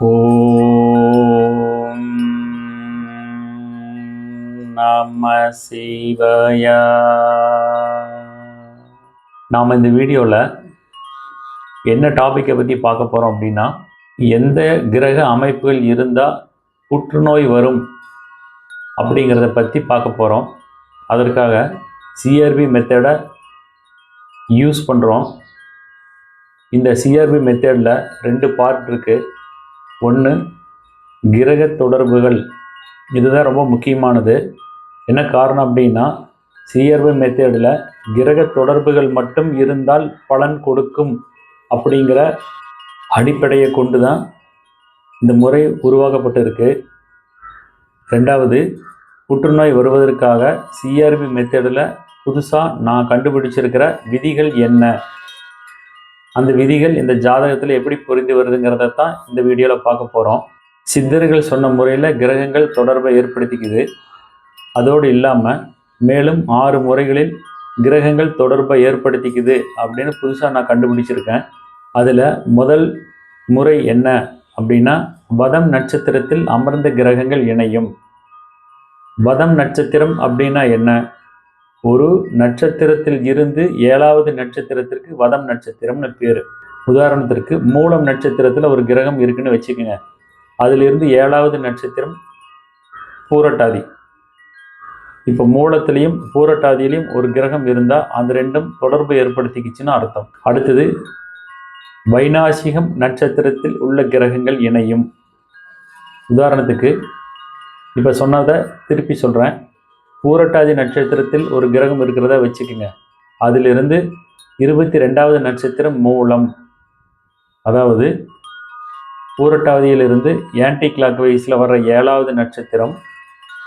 ஓம் நம சிவய. நாம் இந்த வீடியோவில் என்ன டாப்பிக்கை பற்றி பார்க்க போகிறோம் அப்படின்னா எந்த கிரக அமைப்புகள் இருந்தால் புற்றுநோய் வரும் அப்படிங்கிறத பற்றி பார்க்க போகிறோம் அதற்காக சிஆர்பி மெத்தடை யூஸ் பண்ணுறோம் இந்த சிஆர்பி மெத்தடில் ரெண்டு பார்ட் இருக்குது ஒன்று கிரக தொடர்புகள். இதுதான் ரொம்ப முக்கியமானது. என்ன காரணம் அப்படின்னா சிஆர்பி மெத்தேடில் கிரக தொடர்புகள் மட்டும் இருந்தால் பலன் கொடுக்கும் அப்படிங்கிற அடிப்படையை கொண்டு தான் இந்த முறை உருவாக்கப்பட்டிருக்கு. ரெண்டாவது புற்றுநோய் வருவதற்காக சிஆர்பி மெத்தடில் புதுசாக நான் கண்டுபிடிச்சிருக்கிற விதிகள் என்ன? அந்த விதிகள் இந்த ஜாதகத்தில் எப்படி புரிந்து வருதுங்கிறத தான் இந்த வீடியோவில் பார்க்க போகிறோம் சித்தர்கள் சொன்ன முறையில் கிரகங்கள் தொடர்பை ஏற்படுத்திக்குது. அதோடு இல்லாமல் மேலும் ஆறு முறைகளில் கிரகங்கள் தொடர்பை ஏற்படுத்திக்குது அப்படின்னு புதுசாக நான் கண்டுபிடிச்சிருக்கேன். அதில் முதல் முறை என்ன அப்படின்னா வதம் நட்சத்திரத்தில் அமர்ந்த கிரகங்கள் இணையும். வதம் நட்சத்திரம் அப்படின்னா என்ன? ஒரு நட்சத்திரத்தில் இருந்து ஏழாவது நட்சத்திரத்திற்கு வதம் நட்சத்திரம்னு பேர். உதாரணத்திற்கு மூலம் நட்சத்திரத்தில் ஒரு கிரகம் இருக்குன்னு வச்சுக்கோங்க. அதிலிருந்து ஏழாவது நட்சத்திரம் பூரட்டாதி. இப்போ மூலத்திலையும் பூரட்டாதியிலையும் ஒரு கிரகம் இருந்தால் அந்த ரெண்டும் தொடர்பு ஏற்படுத்திக்கிச்சுன்னு அர்த்தம். அடுத்தது வைநாசிகம் நட்சத்திரத்தில் உள்ள கிரகங்கள் இணையும். உதாரணத்துக்கு இப்போ சொன்னதை திருப்பி சொல்கிறேன் பூரட்டாதி நட்சத்திரத்தில் ஒரு கிரகம் இருக்கிறதா வச்சுக்கோங்க. அதிலிருந்து இருபத்தி ரெண்டாவது நட்சத்திரம் மூலம். அதாவது பூரட்டாதியிலிருந்து ஆன்டி கிளாக் வைஸில் வர்ற ஏழாவது நட்சத்திரம்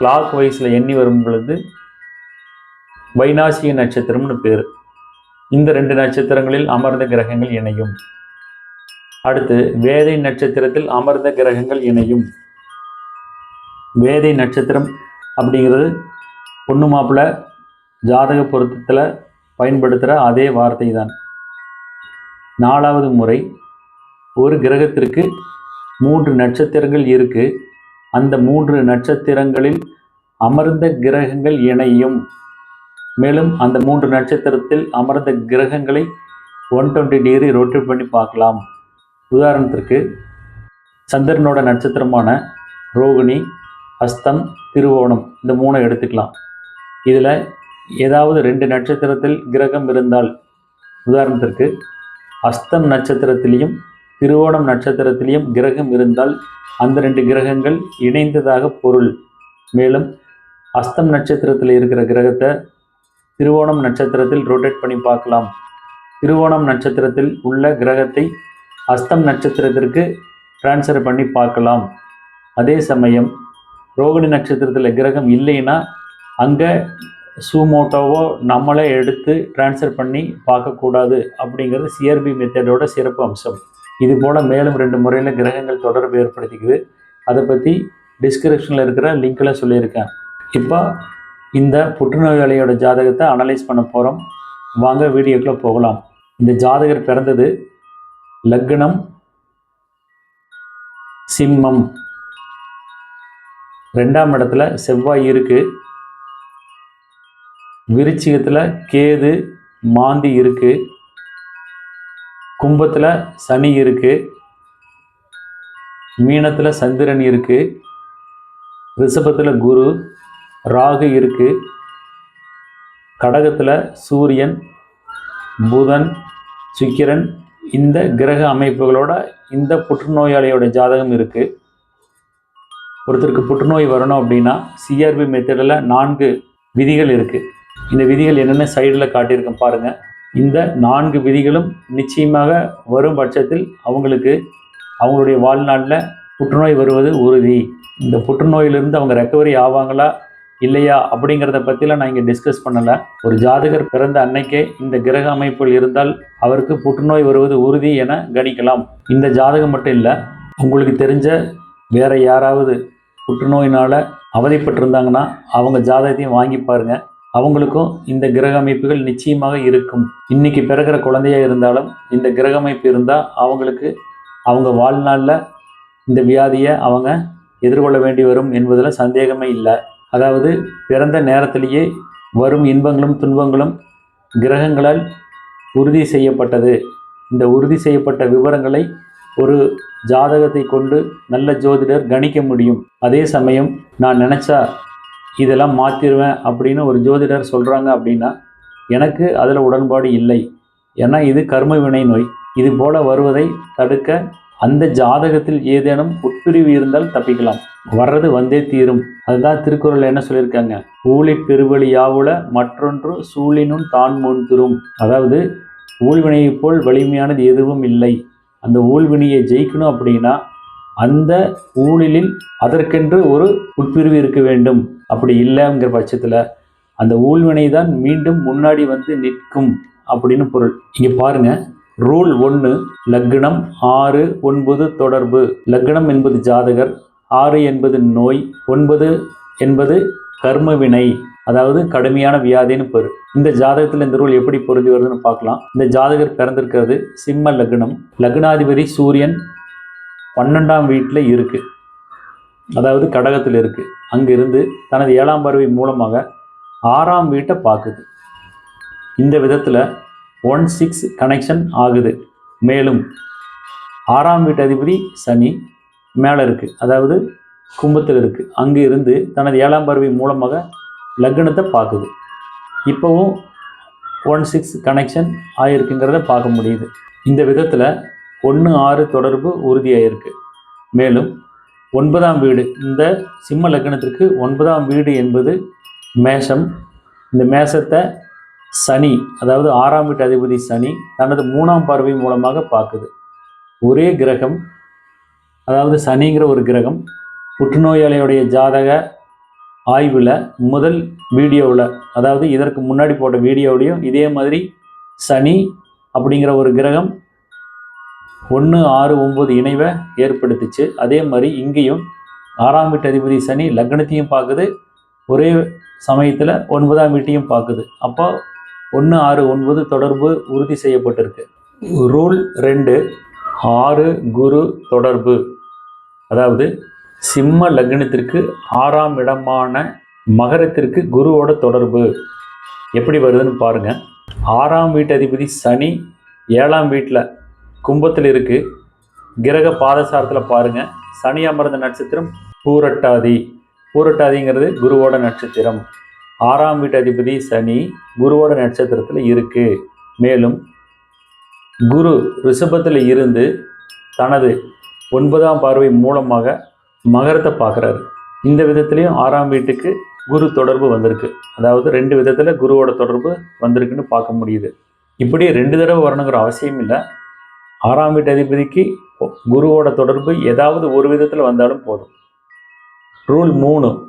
கிளாக் வைஸில் எண்ணி வரும் பொழுது வைநாசிக நட்சத்திரம்னு பேர். இந்த ரெண்டு நட்சத்திரங்களில் அமர்ந்த கிரகங்கள் இணையும். அடுத்து வேதை நட்சத்திரத்தில் அமர்ந்த கிரகங்கள் இணையும். வேதை நட்சத்திரம் அப்படிங்கிறது பொண்ணு மாப்பிள்ளை ஜாதக பொருத்தத்தில் பயன்படுத்துகிற அதே வார்த்தை தான் நாலாவது முறை ஒரு கிரகத்திற்கு மூன்று நட்சத்திரங்கள் இருக்குது அந்த மூன்று நட்சத்திரங்களில் அமர்ந்த கிரகங்கள் இணையும். மேலும் அந்த மூன்று நட்சத்திரத்தில் அமர்ந்த கிரகங்களை ஒன் டுவெண்ட்டி டிகிரி ரொட்டேட் பண்ணி பார்க்கலாம். உதாரணத்திற்கு சந்திரனோட நட்சத்திரமான ரோகிணி அஸ்தம் திருவோணம் இந்த மூணை எடுத்துக்கலாம். இதில் ஏதாவது ரெண்டு நட்சத்திரத்தில் கிரகம் இருந்தால் உதாரணத்திற்கு அஸ்தம் நட்சத்திரத்திலையும் திருவோணம் நட்சத்திரத்திலையும் கிரகம் இருந்தால் அந்த ரெண்டு கிரகங்கள் இணைந்ததாக பொருள். மேலும் அஸ்தம் நட்சத்திரத்தில் இருக்கிற கிரகத்தை திருவோணம் நட்சத்திரத்தில் ரொட்டேட் பண்ணி பார்க்கலாம். திருவோணம் நட்சத்திரத்தில் உள்ள கிரகத்தை அஸ்தம் நட்சத்திரத்திற்கு டிரான்ஸ்ஃபர் பண்ணி பார்க்கலாம். அதே சமயம் ரோகிணி நட்சத்திரத்தில் கிரகம் இல்லைன்னா அங்கே சூமோட்டோவோ நம்மளே எடுத்து ட்ரான்ஸ்ஃபர் பண்ணி பார்க்கக்கூடாது அப்படிங்கிறது சிஆர்பி மெத்தடோட சிறப்பு அம்சம். இது போல் மேலும் ரெண்டு முறையில் கிரகங்கள் தொடர்பு ஏற்படுத்திக்குது. அதை பற்றி டிஸ்கிரிப்ஷனில் இருக்கிற லிங்கில் சொல்லியிருக்கேன். இப்போ இந்த புற்றுநோயாளியோட ஜாதகத்தை அனலைஸ் பண்ண போகிறோம் வாங்க வீடியோக்குள்ளே போகலாம். இந்த ஜாதகர் பிறந்தது லக்னம் சிம்மம். ரெண்டாம் இடத்துல செவ்வாய் இருக்குது விருச்சிகத்தில் கேது மாந்தி இருக்கு. கும்பத்தில் சனி இருக்கு. மீனத்தில் சந்திரன் இருக்கு. ரிஷபத்தில் குரு ராகு இருக்கு. கடகத்தில் சூரியன் புதன் சுக்கிரன். இந்த கிரக அமைப்புகளோட இந்த புற்றுநோயாளியோட ஜாதகம் இருக்குது ஒருத்தருக்கு புற்றுநோய் வரணும் அப்படின்னா சிஆர்பி மெத்தடில் நான்கு விதிகள் இருக்குது இந்த விதிகள் என்னென்ன சைடில் காட்டியிருக்கேன் பாருங்கள் இந்த நான்கு விதிகளும் நிச்சயமாக வரும் பட்சத்தில் அவங்களுக்கு அவங்களுடைய வாழ்நாளில் புற்றுநோய் வருவது உறுதி. இந்த புற்றுநோயிலிருந்து அவங்க ரெக்கவரி ஆவாங்களா இல்லையா அப்படிங்கிறத பற்றிலாம் நான் இங்கே டிஸ்கஸ் பண்ணலை. ஒரு ஜாதகர் பிறந்த அன்னைக்கே இந்த கிரக அமைப்புகள் இருந்தால் அவருக்கு புற்றுநோய் வருவது உறுதி என கணிக்கலாம். இந்த ஜாதகம் மட்டும் இல்லை உங்களுக்கு தெரிஞ்ச வேற யாராவது புற்றுநோயினால் அவதிப்பட்டிருந்தாங்கன்னா அவங்க ஜாதகத்தையும் வாங்கி பாருங்கள் அவங்களுக்கும் இந்த கிரக அமைப்புகள் நிச்சயமாக இருக்கும். இன்னைக்கு பிறக்கிற குழந்தையா இருந்தாலும் இந்த கிரக அமைப்பு இருந்தால் அவங்களுக்கு அவங்க வாழ்நாளில் இந்த வியாதியை அவங்க எதிர்கொள்ள வேண்டி வரும் என்பதில் சந்தேகமே இல்லை. அதாவது பிறந்த நேரத்திலேயே வரும் இன்பங்களும் துன்பங்களும் கிரகங்களால் உறுதி செய்யப்பட்டது. இந்த உறுதி செய்யப்பட்ட விவரங்களை ஒரு ஜாதகத்தை கொண்டு நல்ல ஜோதிடர் கணிக்க முடியும். அதே சமயம் நான் நினச்சா இதெல்லாம் மாற்றிடுவேன் அப்படின்னு ஒரு ஜோதிடர் சொல்கிறாங்க அப்படின்னா எனக்கு அதில் உடன்பாடு இல்லை. ஏன்னா இது கர்ம வினை நோய். இது போல வருவதை தடுக்க அந்த ஜாதகத்தில் ஏதேனும் உட்பிரிவு இருந்தால் தப்பிக்கலாம். வர்றது வந்தே தீரும். அதுதான் திருக்குறள் என்ன சொல்லியிருக்காங்க? ஊழி பெருவழி யாவுல மற்றொன்று சூழினும் தான் முன்திரும் அதாவது ஊழ்வினையைப் போல் வலிமையானது எதுவும் இல்லை. அந்த ஊழ்வினையை ஜெயிக்கணும் அப்படின்னா அந்த ஊழிலில் அதற்கென்று ஒரு உட்பிரிவு இருக்க வேண்டும். அப்படி இல்லைங்கிற பட்சத்தில் அந்த ஊழ்வினை தான் மீண்டும் முன்னாடி வந்து நிற்கும் அப்படின்னு பொருள். இங்கே பாருங்க. ரூல் ஒன்று லக்னம் ஆறு ஒன்பது தொடர்பு. லக்னம் என்பது ஜாதகர் ஆறு என்பது நோய் ஒன்பது என்பது கர்ம வினை அதாவது கடுமையான வியாதின்னு பெரு. இந்த ஜாதகத்தில் இந்த ரூல் எப்படி பொருந்தி வருதுன்னு பார்க்கலாம். இந்த ஜாதகர் பிறந்திருக்கிறது சிம்ம லக்னம். லக்னாதிபதி சூரியன் பன்னெண்டாம் வீட்டில் இருக்குது அதாவது கடகத்தில் இருக்குது அங்கிருந்து தனது ஏழாம் பறவை மூலமாக ஆறாம் வீட்டை பார்க்குது. இந்த விதத்தில் ஒன் சிக்ஸ் கனெக்ஷன் ஆகுது. மேலும் ஆறாம் வீட்டு அதிபதி சனி மேலே இருக்குது அதாவது கும்பத்தில் இருக்குது அங்கே இருந்து தனது ஏழாம் பறவை மூலமாக லக்னத்தை பார்க்குது. இப்போவும் ஒன் சிக்ஸ் கனெக்ஷன் ஆகிருக்குங்கிறத பார்க்க முடியுது. இந்த விதத்தில் ஒன்று ஆறு தொடர்பு உறுதியாகிருக்கு மேலும் ஒன்பதாம் வீடு. இந்த சிம்ம லக்னத்திற்கு ஒன்பதாம் வீடு என்பது மேஷம். இந்த மேஷத்தை சனி அதாவது ஆறாம் வீட்டு அதிபதி சனி தனது மூணாம் பார்வை மூலமாக பார்க்குது. ஒரே கிரகம் அதாவது சனிங்கிற ஒரு கிரகம் புற்றுநோயாளியுடைய ஜாதக ஆய்வில் முதல் வீடியோவில் அதாவது இதற்கு முன்னாடி போட்ட வீடியோவிலையும் இதே மாதிரி சனி அப்படிங்கிற ஒரு கிரகம் ஒன்று ஆறு ஒம்பது இணைவை ஏற்படுத்துச்சு. அதே மாதிரி இங்கேயும் ஆறாம் வீட்டு அதிபதி சனி லக்னத்தையும் பார்க்குது ஒரே சமயத்தில் ஒன்பதாம் வீட்டையும் பார்க்குது அப்போ ஒன்று ஆறு ஒன்பது தொடர்பு உறுதி செய்யப்பட்டிருக்கு. ரூல் ரெண்டு ஆறு குரு தொடர்பு. அதாவது சிம்ம லக்னத்திற்கு ஆறாம் இடமான மகரத்திற்கு குருவோட தொடர்பு. எப்படி வருதுன்னு பாருங்கள் ஆறாம் வீட்டு அதிபதி சனி ஏழாம் வீட்டில் கும்பத்தில் இருக்குது கிரக பாதசாரத்தில் பாருங்கள் சனி அமர்ந்த நட்சத்திரம் பூரட்டாதி. பூரட்டாதிங்கிறது குருவோட நட்சத்திரம். ஆறாம் வீட்டு அதிபதி சனி குருவோட நட்சத்திரத்தில் இருக்குது மேலும் குரு ரிஷபத்தில் இருந்து தனது ஒன்பதாம் பார்வை மூலமாக மகரத்தை பார்க்குறாரு. இந்த விதத்துலேயும் ஆறாம் வீட்டுக்கு குரு தொடர்பு வந்திருக்கு. அதாவது ரெண்டு விதத்தில் குருவோட தொடர்பு வந்திருக்குன்னு பார்க்க முடியுது. இப்படி ரெண்டு தடவை வரணுங்கிற அவசியம் இல்லை ஆறாம் வீட்டு அதிபதிக்கு குருவோட தொடர்பு ஏதாவது ஒரு விதத்தில் வந்தாலும் போதும். ரூல் மூணு.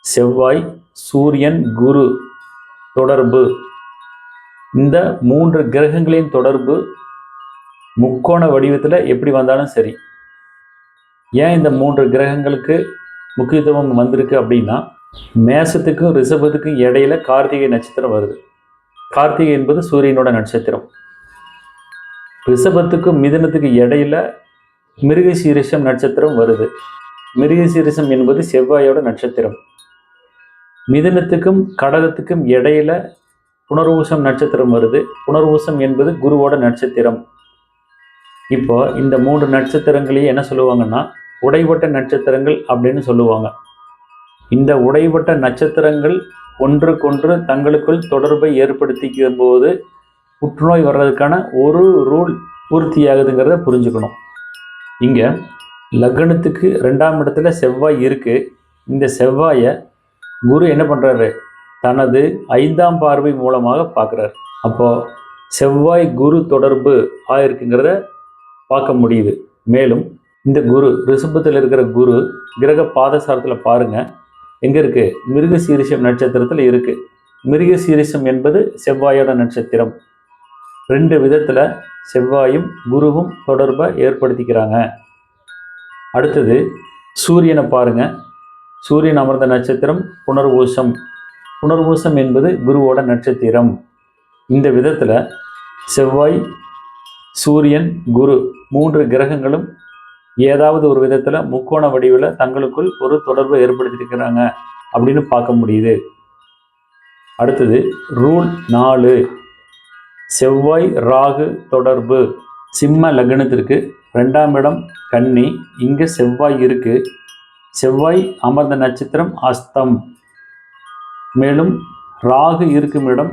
செவ்வாய் சூரியன் குரு தொடர்பு. இந்த மூன்று கிரகங்களின் தொடர்பு முக்கோண வடிவத்தில் எப்படி வந்தாலும் சரி. ஏன் இந்த மூன்று கிரகங்களுக்கு முக்கியத்துவம் வந்திருக்கு அப்படின்னா மேசத்துக்கும் ரிஷபத்துக்கும் இடையில கார்த்திகை நட்சத்திரம் வருது. கார்த்திகை என்பது சூரியனோட நட்சத்திரம். ரிஷபத்துக்கும் மிதனத்துக்கு இடையில மிருகசீரிஷம் நட்சத்திரம் வருது. மிருகசீரிஷம் என்பது செவ்வாயோட நட்சத்திரம். மிதனத்துக்கும் கடகத்துக்கும் இடையில புனர்வூசம் நட்சத்திரம் வருது. புனர்வூசம் என்பது குருவோட நட்சத்திரம். இப்போ இந்த மூன்று நட்சத்திரங்களையும் என்ன சொல்லுவாங்கன்னா உடைபட்ட நட்சத்திரங்கள் அப்படின்னு சொல்லுவாங்க. இந்த உடைபட்ட நட்சத்திரங்கள் ஒன்றுக்கொன்று தங்களுக்குள் தொடர்பை ஏற்படுத்திக்கும் போது புற்றுநோய் வர்றதுக்கான ஒரு ரூல் பூர்த்தியாகுதுங்கிறத புரிஞ்சுக்கணும். இங்கே லக்னத்துக்கு ரெண்டாம் இடத்துல செவ்வாய் இருக்குது இந்த செவ்வாயை குரு என்ன பண்ணுறாரு தனது ஐந்தாம் பார்வை மூலமாக பார்க்குறாரு. அப்போது செவ்வாய் குரு தொடர்பு ஆயிருக்குங்கிறத பார்க்க முடியுது. மேலும் இந்த குரு ரிஷபத்தில் இருக்கிற குரு கிரக பாதசாரத்தில் பாருங்க. எங்கே இருக்குது மிருக சீரிஷம் நட்சத்திரத்தில் இருக்குது மிருக சீரிஷம் என்பது செவ்வாயோட நட்சத்திரம். ரெண்டு விதத்தில் செவ்வாயும் குருவும் தொடர்பை ஏற்படுத்திக்கிறாங்க. அடுத்தது சூரியனை பாருங்கள் சூரியன் அமர்ந்த நட்சத்திரம் புனர்வூசம் புனர்வூசம் என்பது குருவோட நட்சத்திரம். இந்த விதத்தில் செவ்வாய் சூரியன் குரு மூன்று கிரகங்களும் ஏதாவது ஒரு விதத்தில் முக்கோண வடிவில் தங்களுக்குள் ஒரு தொடர்பை ஏற்படுத்தியிருக்கிறாங்க அப்படின்னு பார்க்க முடியுது. அடுத்தது ரூல் நாலு. செவ்வாய் ராகு தொடர்பு. சிம்ம லக்னத்திற்கு ரெண்டாம் இடம் கன்னி. இங்கே செவ்வாய் இருக்கு. செவ்வாய் அமர்ந்த நட்சத்திரம் அஸ்தம். மேலும் ராகு இருக்கும் இடம்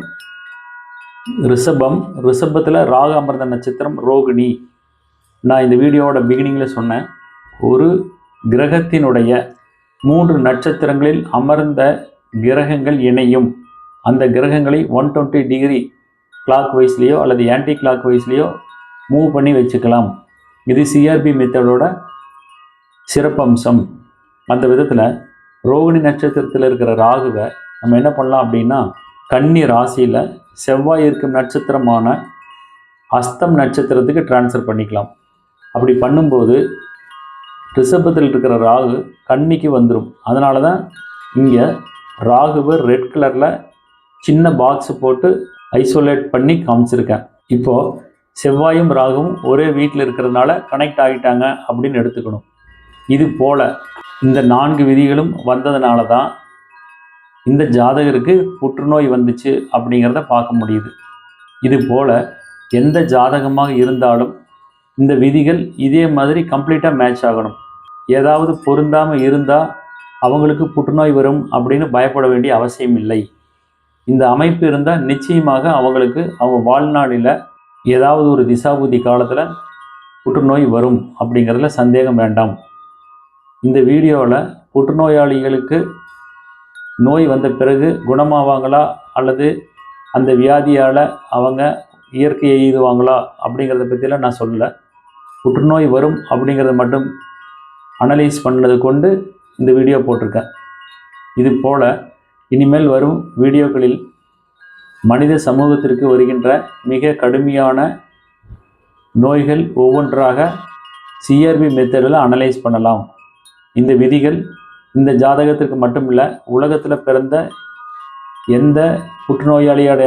ரிஷபம். ரிஷபத்தில் ராகு அமர்ந்த நட்சத்திரம் ரோகிணி. நான் இந்த வீடியோவோட பிகினிங்கில் சொன்னேன். ஒரு கிரகத்தினுடைய மூன்று நட்சத்திரங்களில் அமர்ந்த கிரகங்கள் இணையும். அந்த கிரகங்களை ஒன் டுவெண்ட்டி டிகிரி கிளாக் வைஸ்லேயோ அல்லது ஆன்டி கிளாக் வைஸ்லேயோ மூவ் பண்ணி வச்சுக்கலாம். இது சிஆர்பி மெத்தடோட சிறப்பம்சம். அந்த விதத்தில் ரோகிணி நட்சத்திரத்தில் இருக்கிற ராகுவை நம்ம என்ன பண்ணலாம் அப்படின்னா கன்னி ராசியில் செவ்வாய் இருக்கும் நட்சத்திரமான அஸ்தம் நட்சத்திரத்துக்கு ட்ரான்ஸ்ஃபர் பண்ணிக்கலாம். அப்படி பண்ணும்போது ரிஷபத்தில் இருக்கிற ராகு கன்னிக்கு வந்துடும் அதனால தான் இங்கே ராகுவை ரெட் கலரில் சின்ன பாக்ஸ் போட்டு ஐசோலேட் பண்ணி காமிச்சிருக்கேன். இப்போது செவ்வாயும் ராகும் ஒரே வீட்டில் இருக்கிறதுனால கனெக்ட் ஆகிட்டாங்க அப்படின்னு எடுத்துக்கணும். இது போல் இந்த நான்கு விதிகளும் வந்ததுனால தான் இந்த ஜாதகருக்கு புற்றுநோய் வந்துச்சு அப்படிங்கிறத பார்க்க முடியுது. இது போல் எந்த ஜாதகமாக இருந்தாலும் இந்த விதிகள் இதே மாதிரி கம்ப்ளீட்டாக மேட்ச் ஆகணும். ஏதாவது பொருந்தாமல் இருந்தால் அவங்களுக்கு புற்றுநோய் வரும் அப்படின்னு பயப்பட வேண்டிய அவசியம் இல்லை. இந்த அமைப்பு இருந்தால் நிச்சயமாக அவங்களுக்கு அவங்க வாழ்நாளில் ஏதாவது ஒரு திசாபுதி காலத்தில் புற்றுநோய் வரும் அப்படிங்கிறதுல சந்தேகம் வேண்டாம். இந்த வீடியோவில் புற்றுநோயாளிகளுக்கு நோய் வந்த பிறகு குணமாவாங்களா அல்லது அந்த வியாதியால் அவங்க இயற்கை எய்துவாங்களா அப்படிங்கிறத பற்றிலாம் நான் சொல்லலை. புற்றுநோய் வரும் அப்படிங்கிறத மட்டும் அனலைஸ் பண்ணதை கொண்டு இந்த வீடியோ போட்டிருக்கேன். இது போல் இனிமேல் வரும் வீடியோக்களில் மனித சமூகத்திற்கு வருகின்ற மிக கடுமையான நோய்கள் ஒவ்வொன்றாக சிஆர்பி மெத்தடில் அனலைஸ் பண்ணலாம். இந்த விதிகள் இந்த ஜாதகத்திற்கு மட்டும் இல்லை உலகத்தில் பிறந்த எந்த புற்றுநோயாளியோட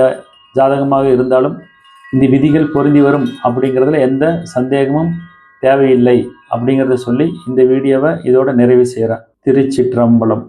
ஜாதகமாக இருந்தாலும் இந்த விதிகள் பொருந்தி வரும் அப்படிங்கிறதுல எந்த சந்தேகமும் தேவையில்லை அப்படிங்கிறத சொல்லி இந்த வீடியோவை இதோட நிறைவு செய்கிறேன் திருச்சிற்றம்பலம்.